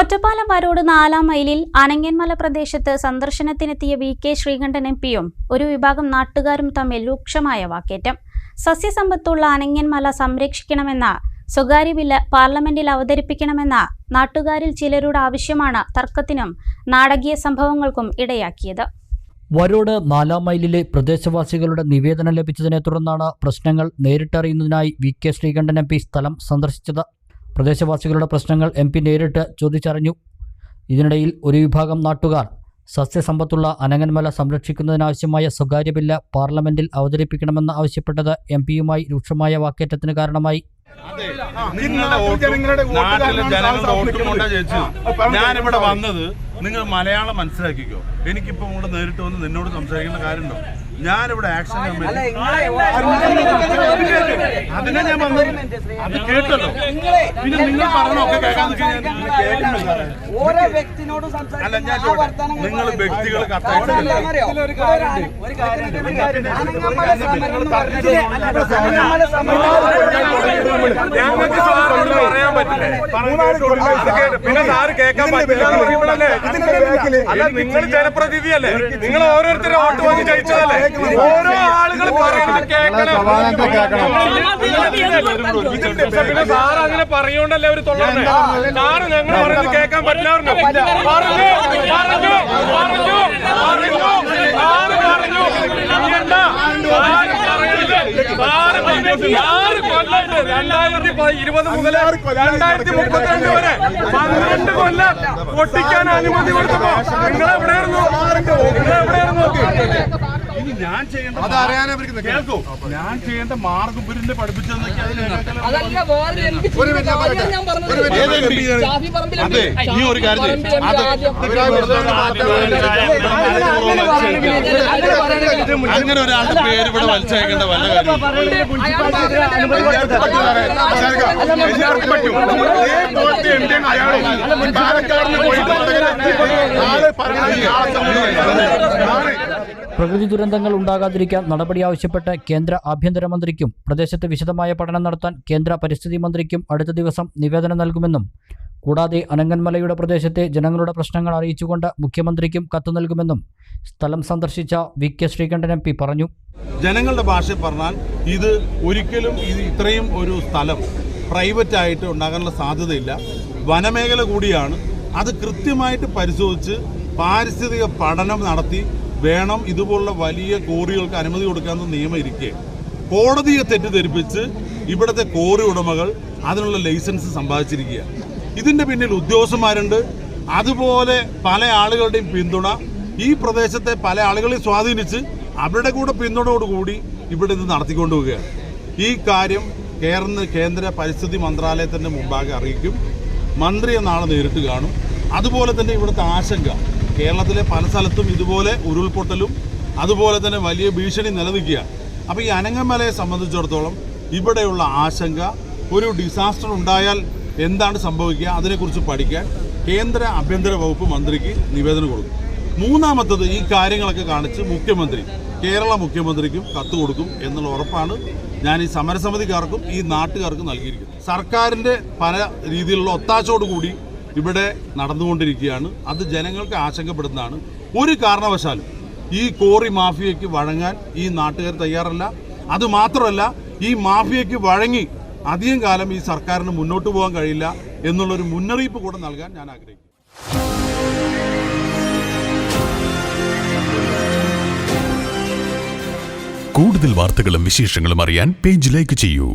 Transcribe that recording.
ഒറ്റപ്പാലം വരോട് നാലാം മൈലിൽ അനങ്ങന്മല പ്രദേശത്ത് സന്ദർശനത്തിനെത്തിയ വി കെ ശ്രീകണ്ഠൻ എം പിയും ഒരു വിഭാഗം നാട്ടുകാരും തമ്മിൽ രൂക്ഷമായ വാക്കേറ്റം. സസ്യസമ്പത്തുള്ള അനങ്ങന്മല സംരക്ഷിക്കണമെന്ന സ്വകാര്യ ബില്ല് പാർലമെന്റിൽ അവതരിപ്പിക്കണമെന്ന നാട്ടുകാരിൽ ചിലരുടെ ആവശ്യമാണ് തർക്കത്തിനും നാടകീയ സംഭവങ്ങൾക്കും ഇടയാക്കിയത്. വരോട് നാലാം മൈലിലെ പ്രദേശവാസികളുടെ നിവേദനം ലഭിച്ചതിനെ തുടർന്നാണ് പ്രശ്നങ്ങൾ നേരിട്ടറിയുന്നതിനായി V K Sreekandan M P സ്ഥലം സന്ദർശിച്ചത്. പ്രദേശവാസികളുടെ പ്രശ്നങ്ങൾ എം പി നേരിട്ട് ചോദിച്ചറിഞ്ഞു. ഇതിനിടയിൽ ഒരു വിഭാഗം നാട്ടുകാർ സസ്യസമ്പത്തുള്ള അനങ്ങന്മല സംരക്ഷിക്കുന്നതിനാവശ്യമായ സ്വകാര്യ ബില്ല് പാർലമെന്റിൽ അവതരിപ്പിക്കണമെന്ന് ആവശ്യപ്പെട്ടത് എം പിയുമായി രൂക്ഷമായ വാക്കേറ്റത്തിന് കാരണമായി. ഞാനിവിടെ വന്നത് നിങ്ങൾ മലയാളം മനസ്സിലാക്കിക്കോ. എനിക്കിപ്പോ ഇവിടെ നേരിട്ട് വന്ന് നിന്നോട് സംസാരിക്കേണ്ട കാര്യമുണ്ടോ? ഞാനിവിടെ ആക്ഷൻ അതിനെ ഞാൻ വന്നത് അത് കേട്ടല്ലോ. പിന്നെ നിങ്ങൾ പറഞ്ഞൊക്കെ കേൾക്കാൻ ഞാൻ നിങ്ങൾ ഓരോ വ്യക്തിനോടും അല്ല ഞാൻ സംസാരിക്കുന്ന ആ വർത്തമാനം ചോദിക്കട്ടെ നിങ്ങൾ വ്യക്തികൾ ഞങ്ങൾക്ക് സാറിനോട് പറയാൻ പറ്റില്ലേ പിന്നെ സാറ് കേൾക്കാൻ പറ്റില്ല എന്ന് പറയുമ്പോഴല്ലേ അല്ല നിങ്ങൾ ജനപ്രതിനിധിയല്ലേ നിങ്ങൾ ഓരോരുത്തരും വോട്ട് വാങ്ങി ജയിച്ചതല്ലേ ഓരോ ആളുകൾ പറയുന്നത് കേൾക്കണം ഇതിന്റെ പിന്നെ സാർ അങ്ങനെ പറയുകൊണ്ടല്ലേ അവർ തൊള്ളേ സാറ് ഞങ്ങൾ പറയുന്നത് കേൾക്കാൻ പറ്റില്ല പറഞ്ഞു പറഞ്ഞു പറഞ്ഞു പറഞ്ഞു പറഞ്ഞു സാറ് പറഞ്ഞു ഇനിയെന്താ? സാറ് പറയുന്നില്ലേ? സാറ് പറഞ്ഞിട്ട് ആറ് കൊല്ലത്ത് രണ്ടായിരത്തി ഇരുപത് മുതൽ രണ്ടായിരത്തി മുപ്പത്തിരണ്ട് വരെ പന്ത്രണ്ട് കൊല്ലം പൊട്ടിക്കാൻ അനുമതി കൊടുത്തപ്പോ നിങ്ങൾ എവിടെയായിരുന്നു നിങ്ങൾ എവിടെയായിരുന്നു ഇനി ഞാൻ ചെയ്യേണ്ട കേൾക്കൂ ഞാൻ ചെയ്യേണ്ട മാർഗം ഇവരിന്റെ പഠിപ്പിച്ചതെന്നൊക്കെ. അതെ നീ ഒരു കാര്യം അങ്ങനെ ഒരാളുടെ പേര് ഇവിടെ വലിച്ചേക്കേണ്ട വല്ല കാര്യം അയാളും? പാലക്കാടിന് പോയിട്ട് പ്രകൃതി ദുരന്തങ്ങൾ ഉണ്ടാകാതിരിക്കാൻ നടപടി ആവശ്യപ്പെട്ട് കേന്ദ്ര ആഭ്യന്തരമന്ത്രിക്കും പ്രദേശത്ത് വിശദമായ പഠനം നടത്താൻ കേന്ദ്ര പരിസ്ഥിതി മന്ത്രിക്കും അടുത്ത ദിവസം നിവേദനം നൽകുമെന്നും കൂടാതെ അനങ്ങന്മലയുടെ പ്രദേശത്തെ ജനങ്ങളുടെ പ്രശ്നങ്ങൾ അറിയിച്ചുകൊണ്ട് മുഖ്യമന്ത്രിക്കും കത്ത് നൽകുമെന്നും സ്ഥലം സന്ദർശിച്ച V K Sreekandan M P പറഞ്ഞു. ജനങ്ങളുടെ ഭാഷ പറഞ്ഞാൽ ഇത് ഒരിക്കലും ഇത് ഇത്രയും ഒരു സ്ഥലം പ്രൈവറ്റ് ആയിട്ട് ഉണ്ടാകാനുള്ള സാധ്യതയില്ല. വനമേഖല കൂടിയാണ്. അത് കൃത്യമായിട്ട് പരിശോധിച്ച് പാരിസ്ഥിതിക പഠനം നടത്തി വേണം ഇതുപോലുള്ള വലിയ കോറികൾക്ക് അനുമതി കൊടുക്കാമെന്ന് നിയമം ഇരിക്കെ. കോടതിയെ തെറ്റിദ്ധരിപ്പിച്ച് ഇവിടുത്തെ കോറി ഉടമകൾ അതിനുള്ള ലൈസൻസ് സമ്പാദിച്ചിരിക്കുക ഇതിന്റെ പിന്നിൽ ഉദ്യോഗസ്ഥന്മാരുണ്ട്. അതുപോലെ പല ആളുകളുടെയും പിന്തുണ. ഈ പ്രദേശത്തെ പല ആളുകളെയും സ്വാധീനിച്ച് അവരുടെ കൂടെ പിന്തുണയോടുകൂടി ഇവിടെ ഇത് നടത്തിക്കൊണ്ടുപോവുകയാണ് ഈ കാര്യം കേരള കേന്ദ്ര പരിസ്ഥിതി മന്ത്രാലയത്തിന്റെ മുമ്പാകെ അറിയിക്കും. മന്ത്രിയെ നാളെ നേരിട്ട് കാണും. അതുപോലെ തന്നെ ഇവിടുത്തെ ആശങ്ക. കേരളത്തിലെ പല സ്ഥലത്തും ഇതുപോലെ ഉരുൾപൊട്ടലും അതുപോലെ തന്നെ വലിയ ഭീഷണി നിലനിൽക്കുക അപ്പോൾ ഈ അനങ്ങമലയെ സംബന്ധിച്ചിടത്തോളം ഇവിടെയുള്ള ആശങ്ക ഒരു ഡിസാസ്റ്റർ ഉണ്ടായാൽ എന്താണ് സംഭവിക്കുക അതിനെക്കുറിച്ച് പഠിക്കാൻ കേന്ദ്ര ആഭ്യന്തര വകുപ്പ് മന്ത്രിക്ക് നിവേദനം കൊടുക്കും. മൂന്നാമത്തത് ഈ കാര്യങ്ങളൊക്കെ കാണിച്ച് മുഖ്യമന്ത്രി കേരള മുഖ്യമന്ത്രിക്കും കത്ത് കൊടുക്കും എന്നുള്ള ഉറപ്പാണ് ഞാൻ ഈ സമരസമിതിക്കാർക്കും ഈ നാട്ടുകാർക്കും നൽകിയിരിക്കുന്നത്. സർക്കാരിന്റെ പല രീതിയിലുള്ള ഒത്താശയോടുകൂടി ഇവിടെ നടന്നുകൊണ്ടിരിക്കുകയാണ്. അത് ജനങ്ങൾക്ക് ആശങ്കപ്പെടുന്നതാണ്. ഒരു കാരണവശാലും ഈ കോറി മാഫിയയ്ക്ക് വഴങ്ങാൻ ഈ നാട്ടുകാർ തയ്യാറല്ല. അതുമാത്രമല്ല ഈ മാഫിയയ്ക്ക് വഴങ്ങി അധികം കാലം ഈ സർക്കാരിന് മുന്നോട്ട് പോകാൻ കഴിയില്ല എന്നുള്ളൊരു മുന്നറിയിപ്പ് കൂടെ നൽകാൻ ഞാൻ ആഗ്രഹിക്കുന്നു. കൂടുതൽ വാർത്തകളും വിശേഷങ്ങളും അറിയാൻ പേജ് ലൈക്ക് ചെയ്യൂ.